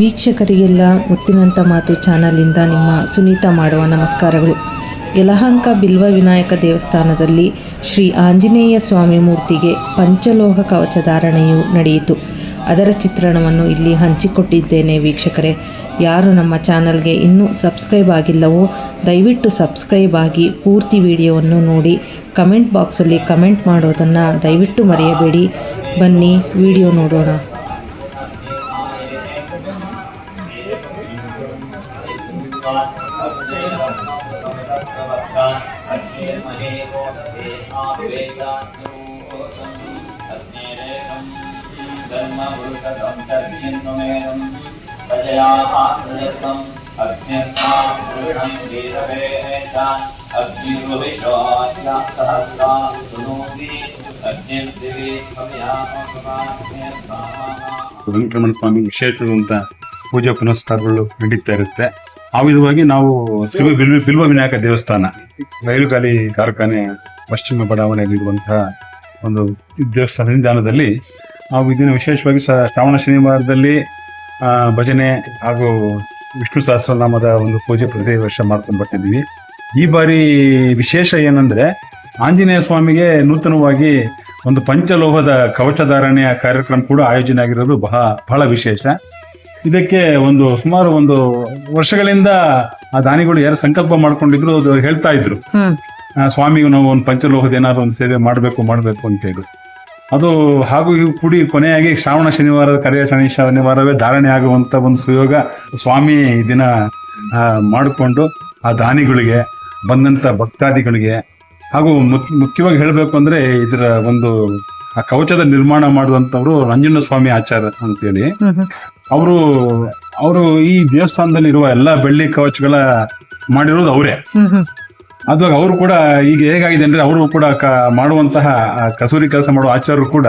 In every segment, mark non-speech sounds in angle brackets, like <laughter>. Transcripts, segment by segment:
ವೀಕ್ಷಕರಿಗೆಲ್ಲ ಮುತ್ತಿನಂಥ ಮಾತು ಚಾನಲಿಂದ ನಿಮ್ಮ ಸುನೀತಾ ಮಾಡುವ ನಮಸ್ಕಾರಗಳು. ಯಲಹಂಕ ಬಿಲ್ವ ವಿನಾಯಕ ದೇವಸ್ಥಾನದಲ್ಲಿ ಶ್ರೀ ಆಂಜನೇಯ ಸ್ವಾಮಿ ಮೂರ್ತಿಗೆ ಪಂಚಲೋಹ ಕವಚ ಧಾರಣೆಯು ನಡೆಯಿತು. ಅದರ ಚಿತ್ರಣವನ್ನು ಇಲ್ಲಿ ಹಂಚಿಕೊಟ್ಟಿದ್ದೇನೆ ವೀಕ್ಷಕರೇ. ಯಾರು ನಮ್ಮ ಚಾನಲ್ಗೆ ಇನ್ನೂ ಸಬ್ಸ್ಕ್ರೈಬ್ ಆಗಿಲ್ಲವೋ, ದಯವಿಟ್ಟು ಸಬ್ಸ್ಕ್ರೈಬ್ ಆಗಿ ಪೂರ್ತಿ ವಿಡಿಯೋವನ್ನು ನೋಡಿ, ಕಮೆಂಟ್ ಬಾಕ್ಸಲ್ಲಿ ಕಮೆಂಟ್ ಮಾಡೋದನ್ನು ದಯವಿಟ್ಟು ಮರೆಯಬೇಡಿ. ಬನ್ನಿ, ವಿಡಿಯೋ ನೋಡೋಣ. ಅಗ್ನಿರ್ವಿಷೋತ್ಯ ವೆಂಕಟರಮಣ ಸ್ವಾಮಿ ವಿಶೇಷವಾದಂತ ಪೂಜಾ ಪುನಸ್ಕಾರಗಳು ನಡೀತಾ ಇರುತ್ತೆ. ಆ ವಿಧವಾಗಿ ನಾವು ಬಿಲ್ವ ವಿನಾಯಕ ದೇವಸ್ಥಾನ ರೈಲುಗಾಲಿ ಕಾರ್ಖಾನೆ ಪಶ್ಚಿಮ ಬಡಾವಣೆಯಲ್ಲಿರುವಂತಹ ಒಂದು ದೇವಸ್ಥಾನ ನಿಧಾನದಲ್ಲಿ ನಾವು ವಿಧಿನ ವಿಶೇಷವಾಗಿ ಶ್ರಾವಣ ಶನಿವಾರದಲ್ಲಿ ಭಜನೆ ಹಾಗೂ ವಿಷ್ಣು ಸಹಸ್ರನಾಮದ ಒಂದು ಪೂಜೆ ಪ್ರತಿ ವರ್ಷ ಮಾಡ್ಕೊಂಡು ಬರ್ತಿದ್ದೀವಿ ಈ ಬಾರಿ ವಿಶೇಷ ಏನಂದ್ರೆ ಆಂಜನೇಯ ಸ್ವಾಮಿಗೆ ನೂತನವಾಗಿ ಒಂದು ಪಂಚಲೋಹದ ಕವಚಧಾರಣೆಯ ಕಾರ್ಯಕ್ರಮ ಕೂಡ ಆಯೋಜನೆ ಆಗಿರೋದು ಬಹಳ ಬಹಳ ವಿಶೇಷ. ಇದಕ್ಕೆ ಒಂದು ಸುಮಾರು ಒಂದು ವರ್ಷಗಳಿಂದ ಆ ದಾನಿಗಳು ಯಾರು ಸಂಕಲ್ಪ ಮಾಡ್ಕೊಂಡಿದ್ರು ಅದು ಹೇಳ್ತಾ ಇದ್ರು. ಸ್ವಾಮಿಗೂ ಸ್ವಾಮಿಗೆ ನಾವು ಒಂದು ಪಂಚಲೋಹದ ಏನಾದ್ರು ಒಂದು ಸೇವೆ ಮಾಡಬೇಕು ಮಾಡಬೇಕು ಅಂತ ಹೇಳಿ. ಅದು ಹಾಗೂ ಇವು ಕೂಡಿ ಕೊನೆಯಾಗಿ ಶ್ರಾವಣ ಶನಿವಾರದ ಕರೆಯ ಶನಿ ಶನಿವಾರವೇ ಧಾರಣೆ ಆಗುವಂತ ಒಂದು ಸುಯೋಗ ಸ್ವಾಮಿ ದಿನ ಮಾಡಿಕೊಂಡು ಆ ದಾನಿಗಳಿಗೆ ಬಂದಂತ ಭಕ್ತಾದಿಗಳಿಗೆ ಹಾಗೂ ಮುಖ್ಯ- ಮುಖ್ಯವಾಗಿ ಹೇಳಬೇಕು ಅಂದ್ರೆ ಇದರ ಒಂದು ಆ ಕವಚದ ನಿರ್ಮಾಣ ಮಾಡುವಂತವ್ರು ರಂಜನ ಸ್ವಾಮಿ ಆಚಾರ ಅಂತೇಳಿ. ಅವರು ಅವರು ಈ ದೇವಸ್ಥಾನದಲ್ಲಿ ಇರುವ ಎಲ್ಲಾ ಬೆಳ್ಳಿ ಕವಚಗಳ ಮಾಡಿರೋದು ಅವರೇ. ಅದಾಗ ಅವರು ಕೂಡ ಈಗ ಹೇಗಾಗಿದೆ ಅಂದ್ರೆ ಅವರು ಕೂಡ ಕ- ಮಾಡುವಂತಹ ಕಸೂರಿ ಕೆಲಸ ಮಾಡುವ ಆಚಾರ್ಯರು ಕೂಡ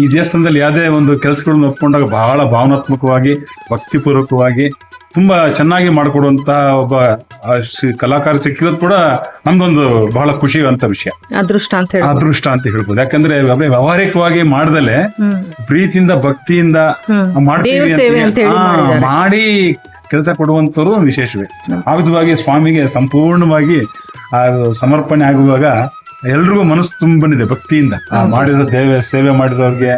ಈ ದೇವಸ್ಥಾನದಲ್ಲಿ ಯಾವುದೇ ಒಂದು ಕೆಲಸಗಳನ್ನು ಒಪ್ಪಿಕೊಂಡಾಗ ಬಹಳ ಭಾವನಾತ್ಮಕವಾಗಿ ಭಕ್ತಿಪೂರ್ವಕವಾಗಿ ತುಂಬಾ ಚೆನ್ನಾಗಿ ಮಾಡಿಕೊಡುವಂತಹ ಒಬ್ಬ ಕಲಾಕಾರ ಸಿಕ್ಕಿರೋದು ಕೂಡ ನಮ್ದೊಂದು ಬಹಳ ಖುಷಿ ಅಂತ ವಿಷಯ. ಅದೃಷ್ಟ ಅಂತ ಅದೃಷ್ಟ ಅಂತ ಹೇಳ್ಬೋದು. ಯಾಕಂದ್ರೆ ವ್ಯವಹಾರಿಕವಾಗಿ ಮಾಡ್ದಲೆ ಪ್ರೀತಿಯಿಂದ ಭಕ್ತಿಯಿಂದ ಮಾಡ್ತೀವಿ ಮಾಡಿ ಕೆಲಸ ಕೊಡುವಂತವ್ರು ವಿಶೇಷವೇ. ಆ ವಿಧವಾಗಿ ಸ್ವಾಮಿಗೆ ಸಂಪೂರ್ಣವಾಗಿ ಆ ಸಮರ್ಪಣೆ ಆಗುವಾಗ ಎಲ್ರಿಗೂ ಮನಸ್ಸು ತುಂಬ ಬಂದಿದೆ ಭಕ್ತಿಯಿಂದ. ಆ ಮಾಡಿದ ದೇವ ಸೇವೆ ಮಾಡಿರೋರ್ಗೆ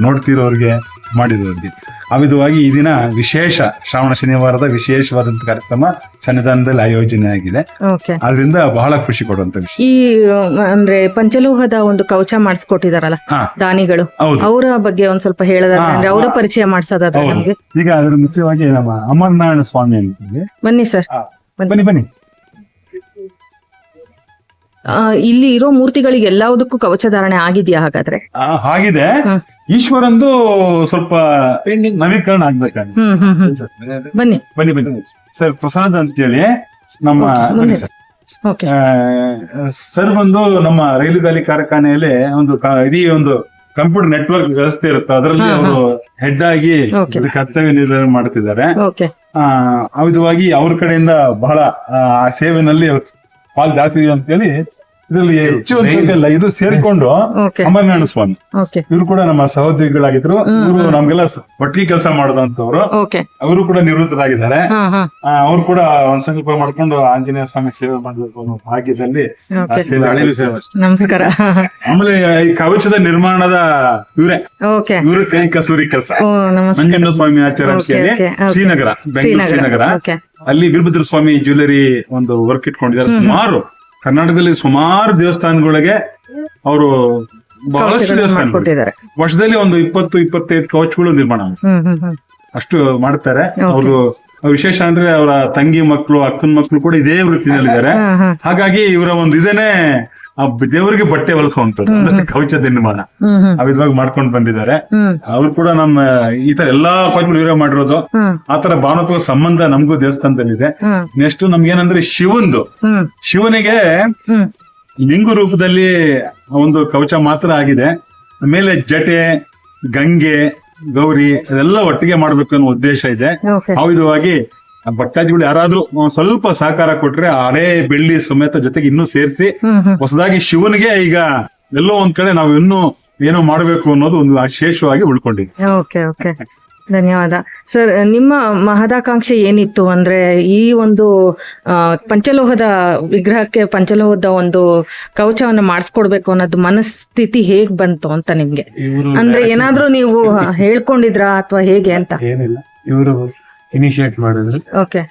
ನೋಡ್ತಿರೋರ್ಗೆ ಮಾಡಿರೋರ್ಗೆ. ಆ ವಿಧವಾಗಿ ಈ ದಿನ ವಿಶೇಷ ಶ್ರಾವಣ ಶನಿವಾರದ ವಿಶೇಷವಾದಂತ ಕಾರ್ಯಕ್ರಮ ಸನ್ನಿಧಾನದಲ್ಲಿ ಆಯೋಜನೆ ಆಗಿದೆ. ಅದರಿಂದ ಬಹಳ ಖುಷಿ ಕೊಡುವಂತ ವಿಷಯ. ಈ ಅಂದ್ರೆ ಪಂಚಲೋಹದ ಒಂದು ಕವಚ ಮಾಡಿಸ್ಕೊಟ್ಟಿದಾರಲ್ಲ ದಾನಿಗಳು. ಅವರ ಬಗ್ಗೆ ಒಂದ್ ಸ್ವಲ್ಪ ಹೇಳೋದಾದ್ರೆ ಅಂದ್ರೆ ಅವರ ಪರಿಚಯ ಮಾಡಿಸೋದಾದ್ರೆ ನಮ್ಗೆ? ಈಗ ಅದ್ರ ಮುಖ್ಯವಾಗಿ ನಮ್ಮ ಅಮರನಾರಾಯಣ ಸ್ವಾಮಿ ಅಂತ ಬನ್ನಿ ಸರ್. ಬನ್ನಿ ಬನ್ನಿ. ಇಲ್ಲಿ ಇರೋ ಮೂರ್ತಿಗಳಿಗೆ ಎಲ್ಲದಕ್ಕೂ ಕವಚಧಾರಣೆ ಆಗಿದ್ಯಾ ಹಾಗಾದ್ರೆ? ಆ, ಆಗಿದೆ. ಈಶ್ವರಂದು ಸ್ವಲ್ಪ ನವೀಕರಣ ಆಗ್ಬೇಕು ಹ್ಮ್ ಹ್ಮ್ ಹ್ಮ್. ಬನ್ನಿ. ಬನ್ನಿ. ಬನ್ನಿ ಸರ್ ಪ್ರಸಾದ್ ಅಂತೇಳಿ ನಮ್ಮ ಬನ್ನಿ. ಸರ್. ಓಕೆ. ಆ, ಸರ್ ಬಂದು ನಮ್ಮ ರೈಲುಗಾಲಿ ಕಾರ್ಖಾನೆಯಲ್ಲಿ ಒಂದು ಕ- ಇಡೀ ಒಂದು ಕಂಪ್ಯೂಟರ್ ನೆಟ್ವರ್ಕ್ ವ್ಯವಸ್ಥೆ ಇರುತ್ತೆ. ಅದರಲ್ಲಿ. ಅವರು ಹೆಡ್ ಆಗಿ Okay. ಕರ್ತವ್ಯ ನಿರ್ವಹಣೆ ಮಾಡ್ತಿದ್ದಾರೆ. ಓಕೆ. ಆ ಆ ವಿಧವಾಗಿ ಅವ್ರ ಕಡೆಯಿಂದ ಬಹಳ ಆ ಆ ಸೇವೆನಲ್ಲಿ ಪಾಲ್ ಜಾಸ್ತಿ ಇದೆ ಅಂತೇಳಿ ಇದರಲ್ಲಿ ಹೆಚ್ಚು ಇಲ್ಲ ಇದು ಸೇರಿಕೊಂಡು ಅಮರನಾರಾಯಣ ಸ್ವಾಮಿ. ಇವರು ಕೂಡ ನಮ್ಮ ಸಹೋದ್ಯೋಗಿಗಳಾಗಿದ್ರು. ಇವರು ನಮ್ಗೆಲ್ಲ ಒಟ್ಟಿಗೆ ಕೆಲಸ ಮಾಡಿದಂತವ್ರು. ಅವರು ಕೂಡ ನಿವೃತ್ತರಾಗಿದ್ದಾರೆ. ಅವ್ರು ಕೂಡ ಒಂದ್ ಸಂಕಲ್ಪ ಮಾಡ್ಕೊಂಡು ಆಂಜನೇಯ ಸ್ವಾಮಿ ಸೇವೆ ಮಾಡಬೇಕು ಅನ್ನೋ ಭಾಗ್ಯದಲ್ಲಿ ನಮಸ್ಕಾರ. ಆಮೇಲೆ ಈ ಕವಚದ ನಿರ್ಮಾಣದ ಇವರೇ. ಇವರು ಕೈ ಕಸೂರಿ ಕೆಲಸ. ಓ ನಮಸ್ಕಾರ. ಸ್ವಾಮಿ ಆಚಾರ ಅಂತ Okay, ಹೇಳಿ okay, okay. ಶ್ರೀನಗರ ಬೆಂಗಳೂರು ಶ್ರೀನಗರ. ಅಲ್ಲಿ ವೀರಭದ್ರ ಸ್ವಾಮಿ ಜ್ಯುವೆಲರಿ ಒಂದು ವರ್ಕ್ ಇಟ್ಕೊಂಡಿದ್ದಾರೆ. ಸುಮಾರು ಕರ್ನಾಟಕದಲ್ಲಿ ಸುಮಾರು ದೇವಸ್ಥಾನಗಳಿಗೆ ಅವರು ಬಹಳಷ್ಟು ದೇವಸ್ಥಾನ ವರ್ಷದಲ್ಲಿ ಒಂದು ಇಪ್ಪತ್ತು ಇಪ್ಪತ್ತೈದು ಕವಚ್ಗಳು ನಿರ್ಮಾಣ ಅಷ್ಟು ಮಾಡ್ತಾರೆ. ಅವರು ವಿಶೇಷ ಅಂದ್ರೆ ಅವರ ತಂಗಿ ಮಕ್ಕಳು ಅಕ್ಕನ ಮಕ್ಕಳು ಕೂಡ ಇದೇ ವೃತ್ತಿನಲ್ಲಿದ್ದಾರೆ. ಹಾಗಾಗಿ ಇವರ ಒಂದು ಇದೇನೆ ಆ ದೇವರಿಗೆ ಬಟ್ಟೆ ಹೊಲಿಸುವಂತದ್ದು ಅಂದ್ರೆ ಕವಚ ನಿರ್ಮಾಣ. ಆ ವಿಧವಾಗಿ ಮಾಡ್ಕೊಂಡು ಬಂದಿದ್ದಾರೆ. ಅವ್ರು ಕೂಡ ನಮ್ಮ ಈ ತರ ಎಲ್ಲಾ ಕವಚಗಳು ಇವರೇ ಮಾಡಿರೋದು. ಆತರ ಭಾವನಾತ್ಮಕ ಸಂಬಂಧ ನಮಗೂ ದೇವಸ್ಥಾನದಲ್ಲಿದೆ. ನೆಕ್ಸ್ಟ್ ನಮ್ಗೇನಂದ್ರೆ ಶಿವಂದು. ಶಿವನಿಗೆ ಲಿಂಗು ರೂಪದಲ್ಲಿ ಒಂದು ಕವಚ ಮಾತ್ರ ಆಗಿದೆ. ಮೇಲೆ ಜಟೆ ಗಂಗೆ ಗೌರಿ ಅದೆಲ್ಲ ಒಟ್ಟಿಗೆ ಮಾಡ್ಬೇಕು ಅನ್ನೋ ಉದ್ದೇಶ ಇದೆ. ಓಕೆ ಆ ವಿಧವಾಗಿ ಆ ಭಕ್ತಾದಿಗಳು ಯಾರಾದ್ರೂ ಸ್ವಲ್ಪ ಸಹಕಾರ ಕೊಟ್ರೆ ಆ ಹಳೆ ಬೆಳ್ಳಿ ಸಮೇತ ಜೊತೆಗೆ ಇನ್ನೂ ಸೇರಿಸಿ ಹೊಸದಾಗಿ ಶಿವನಿಗೆ ಈಗ ಎಲ್ಲೋ ಒಂದ್ ಕಡೆ ನಾವು ಇನ್ನೂ ಏನೋ ಮಾಡಬೇಕು ಅನ್ನೋದು ಒಂದು ವಿಶೇಷವಾಗಿ ಉಳ್ಕೊಂಡಿದ್ವಿ ಓಕೆ ಓಕೆ. ಧನ್ಯವಾದ. ಸರ್ ನಿಮ್ಮ ಮಹದಾಕಾಂಕ್ಷೆ ಏನಿತ್ತು? ಅಂದ್ರೆ ಈ ಒಂದು ಆ, ಪಂಚಲೋಹದ ವಿಗ್ರಹಕ್ಕೆ ಪಂಚಲೋಹದ ಒಂದು ಕವಚವನ್ನು ಮಾಡಿಸ್ಕೊಡ್ಬೇಕು ಅನ್ನೋದು ಮನಸ್ಥಿತಿ ಹೇಗ್ ಬಂತು ಅಂತ ನಿಮ್ಗೆ? ಅಂದ್ರೆ ಏನಾದ್ರೂ ನೀವು <laughs> ಹೇಳ್ಕೊಂಡಿದ್ರಾ ಅಥವಾ ಹೇಗೆ ಅಂತ? ಏನಿಲ್ಲ. ಇವರು ಇನಿಶಿಯೇಟ್ ಮಾಡಿದ್ರು. ಓಕೆ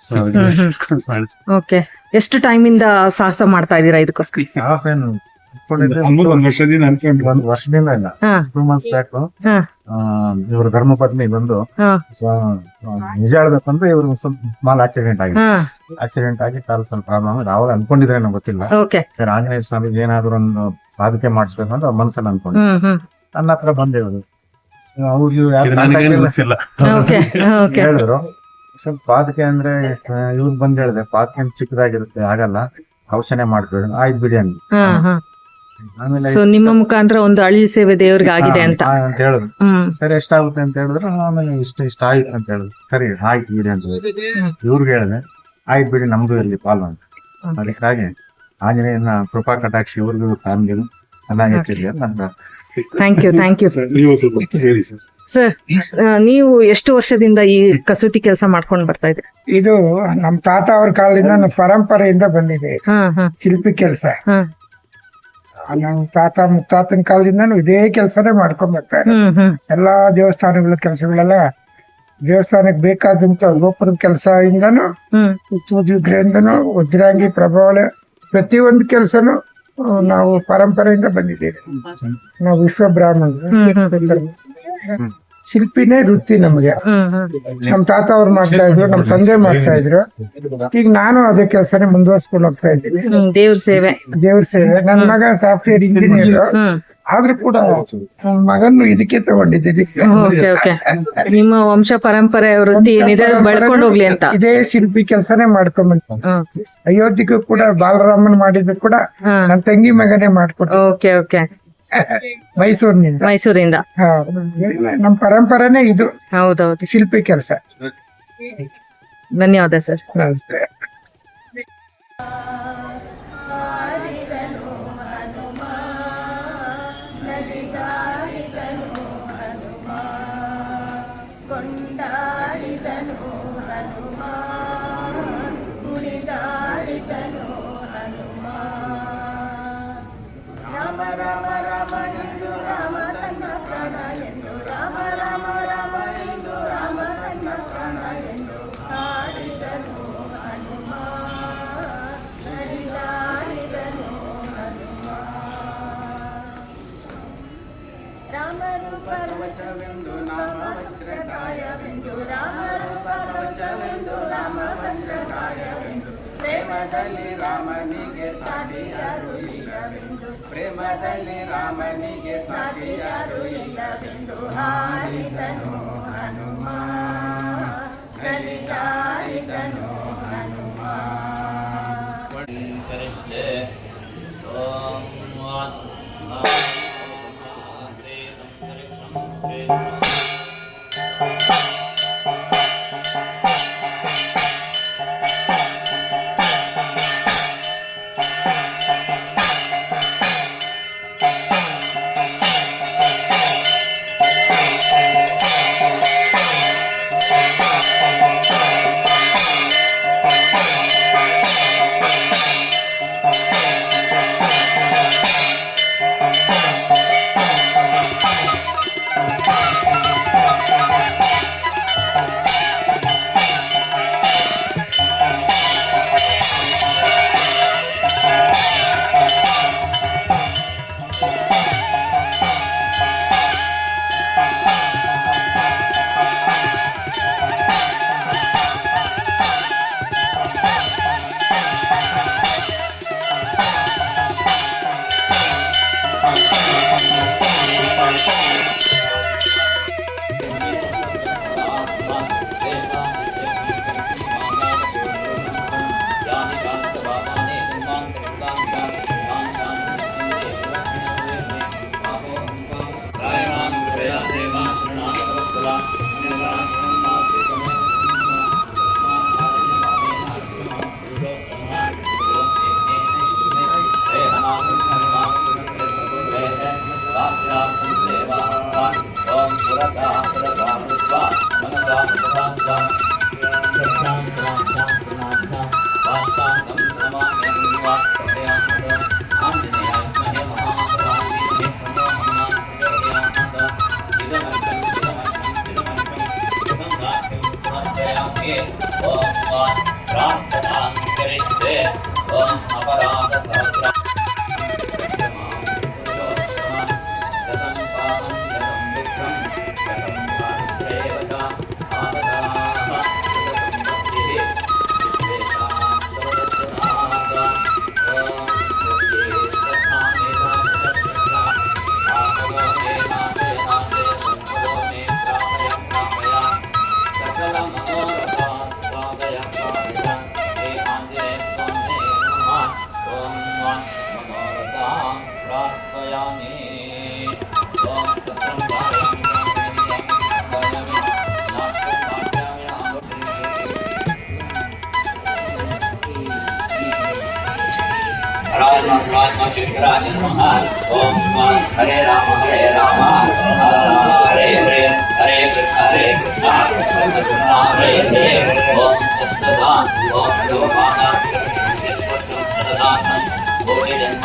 So, ಅವ್ರಿಗೆ ಮಾಡಿದ್ರು. ಓಕೆ ಎಷ್ಟು ಟೈಮ್ ಇಂದ ಸಾಹಸ ಮಾಡ್ತಾ ಇದ್ದೀರಾ ಇದಕ್ಕೋಸ್ಕರ? ಸಾಹಸ ಏನು ಇಟ್ಕೊಂಡಿದ್ರೆ ಅನ್ಬೋದು ಒಂದ್ ವರ್ಷದಿಂದ ಅನ್ಕೊಂಡ್ರು ಒಂದು ವರ್ಷದಿಂದ ಇಲ್ಲ. ಹಾ. ಟೂ ಮಂತ್ಸ್ ಬ್ಯಾಕ್ ಹಾ. ಇವ್ರ ಧರ್ಮಪತ್ನಿ ಬಂದು ಹಾ. ಸ- ಆ, ನಿಜ ಹೇಳ್ಬೇಕಂದ್ರೆ ಇವ್ರು ಸ್ವಲ್ಪ ಸ್ಮಾಲ್ ಆಕ್ಸಿಡೆಂಟ್ ಆಗಿದೆ. ಹಾ. ಆಕ್ಸಿಡೆಂಟ್ ಆಗಿ ಕಾಲು ಸ್ವಲ್ಪ ಪ್ರಾಬ್ಲಮ್ ಆಗಿದೆ. ಅವಾಗ ಅನ್ಕೊಂಡಿದ್ರೆ ನಂಗೆ ಗೊತ್ತಿಲ್ಲ. ಓಕೆ ಸರ್ ಆಂಜನೇಯ ಸ್ವಾಮಿಗೆ ಏನಾದ್ರು ಒಂದು ಸಾಧಿಕೆ ಮಾಡಿಸ್ಬೇಕು ಅಂತ ಮನ್ಸಲ್ಲಿ ಅನ್ಕೊಂಡು ಹ್ಮ್ ಹ್ಮ್. ನನ್ನ ಹತ್ರ ಬಂದಿರೋದು. ಹೇಳಿದ್ರು. ಸ್ವಲ್ಪ ಪಾದಕೆ ಅಂದ್ರೆ ಯೂಸ್ ಬಂದ್ ಹೇಳಿದೆ. ಪಾದಕೆ ಅಂತ ಚಿಕ್ಕದಾಗಿರುತ್ತೆ ಆಗಲ್ಲ. ಔಷಧಿ ಮಾಡ್ಬೇಡ ಆಯ್ತು ಬಿಡಿ ಆಮೇಲೆ ಸೊ ನಿಮ್ಮ ಮುಖಾಂತರ ಒಂದು ಅಳಿ ಸೇವೆ ದೇವ್ರಿಗೆ ಆಗಿದೆ ಅಂತ. ಅಂತ ಹೇಳಿದ್ರು. ಸರಿ ಎಷ್ಟಾಗುತ್ತೆ ಅಂತ ಹೇಳಿದ್ರು. ಆಮೇಲೆ ಇಷ್ಟ ಇಷ್ಟ ಆಯ್ತು ಅಂತ ಹೇಳಿದ್ರು. ಸರಿ ಆಯ್ತು ಬಿಡಿ ಅಂತ ಇವ್ರಿಗೆ ಹೇಳಿದೆ. ಆಯ್ತು ಬಿಡಿ ನಮ್ದು ಇಲ್ಲಿ ಪಾಲು ಅಂತ. ಅದಕ್ಕಾಗಿ ಆಂಜನೇಯನ ಕೃಪಾ ಕಟಾಕ್ಷಿ ಇವ್ರಿಗೂ ತಾನೂ ಚೆನ್ನಾಗಿ ಅಂತ ನನ್ನ ಥ್ಯಾಂಕ್ ಯು ಥ್ಯಾಂಕ್ ಯು ನೀವು ಸ್ವಲ್ಪ ಹೇಳಿ ಸರ್ ಸರ್ ನೀವು ಎಷ್ಟು ವರ್ಷದಿಂದ ಈ ಕಸೂತಿ ಕೆಲಸ ಮಾಡ್ಕೊಂಡು ಬರ್ತಾ ಇದೆ ಇದು ನಮ್ ತಾತ ಅವ್ರ ಕಾಲದಿಂದ ನಮ್ಮ ಪರಂಪರೆಯಿಂದ ಬಂದಿದೆ. ಶಿಲ್ಪಿ ಕೆಲಸ. ನಮ್ಮ ನಮ್ ತಾತ ಮುತ್ತಾತನ ಕಾಲದಿಂದ ಇದೇ ಕೆಲಸನೇ ಮಾಡ್ಕೊಂಡ್ ಬರ್ತಾರೆ ಎಲ್ಲಾ ದೇವಸ್ಥಾನಗಳ ಕೆಲಸಗಳೆಲ್ಲ ದೇವಸ್ಥಾನಕ್ಕೆ ಬೇಕಾದಂತ ಗೋಪುರದ ಕೆಲಸ ಇಂದನು ಹ್ಮ್. ಉತ್ಸವದ ವಿಗ್ರಹದಿಂದನು ವಜ್ರಾಂಗಿ ಪ್ರಭಾವಳೆ ಪ್ರತಿಯೊಂದು ಕೆಲಸನು ನಾವು ಪರಂಪರೆಯಿಂದ ಬಂದಿದ್ದೇವೆ. ನಾವು ವಿಶ್ವ ಬ್ರಾಹ್ಮಣರು ಹ್ಮ್ ಹ್ಮ್. ಶಿಲ್ಪಿನೇ ವೃತ್ತಿ ನಮಗೆ. ನಮ್ ತಾತ ಅವ್ರು ಮಾಡ್ತಾ ಇದ್ರು ನಮ್ ತಂದೆ ಮಾಡ್ತಾ ಇದ್ರು. ಈಗ ನಾನು ಅದೇ ಕೆಲಸನೇ ಮುಂದುವರ್ಸ್ಕೊಂಡು ಹೋಗ್ತಾ ಇದ್ದೀನಿ. ದೇವ್ರ ಸೇವೆ. ದೇವ್ರ ಸೇವೆ. ನನ್ ಮಗ ಸಾಫ್ಟ್ವೇರ್ ಇಂಜಿನಿಯರ್ ಆದ್ರೂ ಕೂಡ ನನ್ ಮಗನ್ನು ಇದಕ್ಕೆ ತಗೊಂಡಿದ್ದೀನಿ ಓಕೆ ಓಕೆ ನಿಮ್ಮ ವಂಶ ಪರಂಪರೆ ವೃತ್ತಿ ಏನಿದೆ ಬೆಳ್ಕೊಂಡು ಹೋಗ್ಲಿ ಅಂತ. ಇದೇ ಶಿಲ್ಪಿ ಕೆಲಸನೇ ಮಾಡ್ಕೊಂಡ್ ಹ್ಮ್. ಅಯೋಧ್ಯೆಗೂ ಕೂಡ ಬಾಲರಾಮನ್ ಮಾಡಿದ್ರು ಕೂಡ ನನ್ನ ನನ್ ತಂಗಿ ಮಗನೇ ಮಾಡ್ಕೊಟ್ಟು ಓಕೆ ಓಕೆ ಮೈಸೂರಿನಿಂದ. ಮೈಸೂರಿಂದ. ನಮ್ಮ ಪರಂಪರೆನೇ ಇದು. ಹೌದೌದು. ಶಿಲ್ಪಿ ಕೆಲಸ. ಧನ್ಯವಾದ ಸರ್. ನಮಸ್ತೆ. ಪ್ರೇಮದಲ್ಲಿ ರಾಮನಿಗೆ ಸಾಟಿ ಯಾರು ಇಲ್ಲವೆಂದು. ಪ್ರೇಮದಲ್ಲಿ ರಾಮನಿಗೆ ಸಾಟಿ ಯಾರು ಇಲ್ಲವೆಂದು ಹಾಡಿದನು ಹನುಮ. ನಲಿದಾಡಿದನು ಹನುಮ. ಓಂ राम राम शंकराय नमः ओम हरे राम हरे राम हरे हरे हरे कृष्ण हरे कृष्ण कृष्ण कृष्ण हरे हरे ओम तत्सदा ओम सदानं कोटि जन्म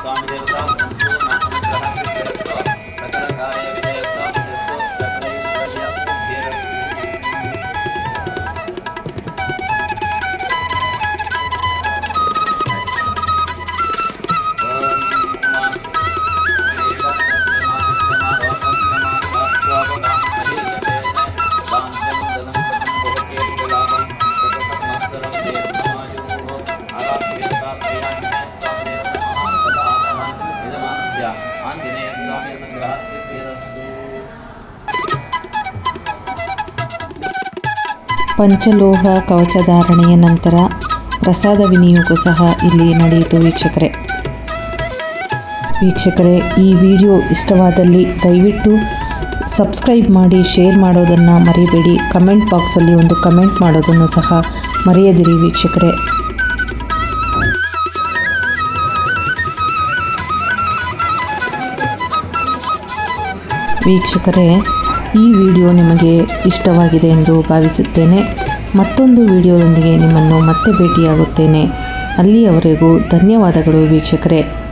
स्वामी देवता ಪಂಚಲೋಹ ಕವಚಧಾರಣೆಯ ನಂತರ ಪ್ರಸಾದ ವಿನಿಯೋಗ ಸಹ ಇಲ್ಲಿ ನಡೆಯಿತು ವೀಕ್ಷಕರೇ. ವೀಕ್ಷಕರೇ, ಈ ವಿಡಿಯೋ ಇಷ್ಟವಾದಲ್ಲಿ ದಯವಿಟ್ಟು ಸಬ್ಸ್ಕ್ರೈಬ್ ಮಾಡಿ, ಶೇರ್ ಮಾಡೋದನ್ನು ಮರಿಬೇಡಿ. ಕಮೆಂಟ್ ಬಾಕ್ಸಲ್ಲಿ ಒಂದು ಕಮೆಂಟ್ ಮಾಡೋದನ್ನು ಸಹ ಮರೆಯದಿರಿ ವೀಕ್ಷಕರೇ. ವೀಕ್ಷಕರೇ ಈ ವಿಡಿಯೋ ನಿಮಗೆ ಇಷ್ಟವಾಗಿದೆ ಎಂದು ಭಾವಿಸುತ್ತೇನೆ. ಮತ್ತೊಂದು ವಿಡಿಯೋದೊಂದಿಗೆ ನಿಮ್ಮನ್ನು ಮತ್ತೆ ಭೇಟಿಯಾಗುತ್ತೇನೆ. ಅಲ್ಲಿಯವರೆಗೂ ಧನ್ಯವಾದಗಳು ವೀಕ್ಷಕರೇ.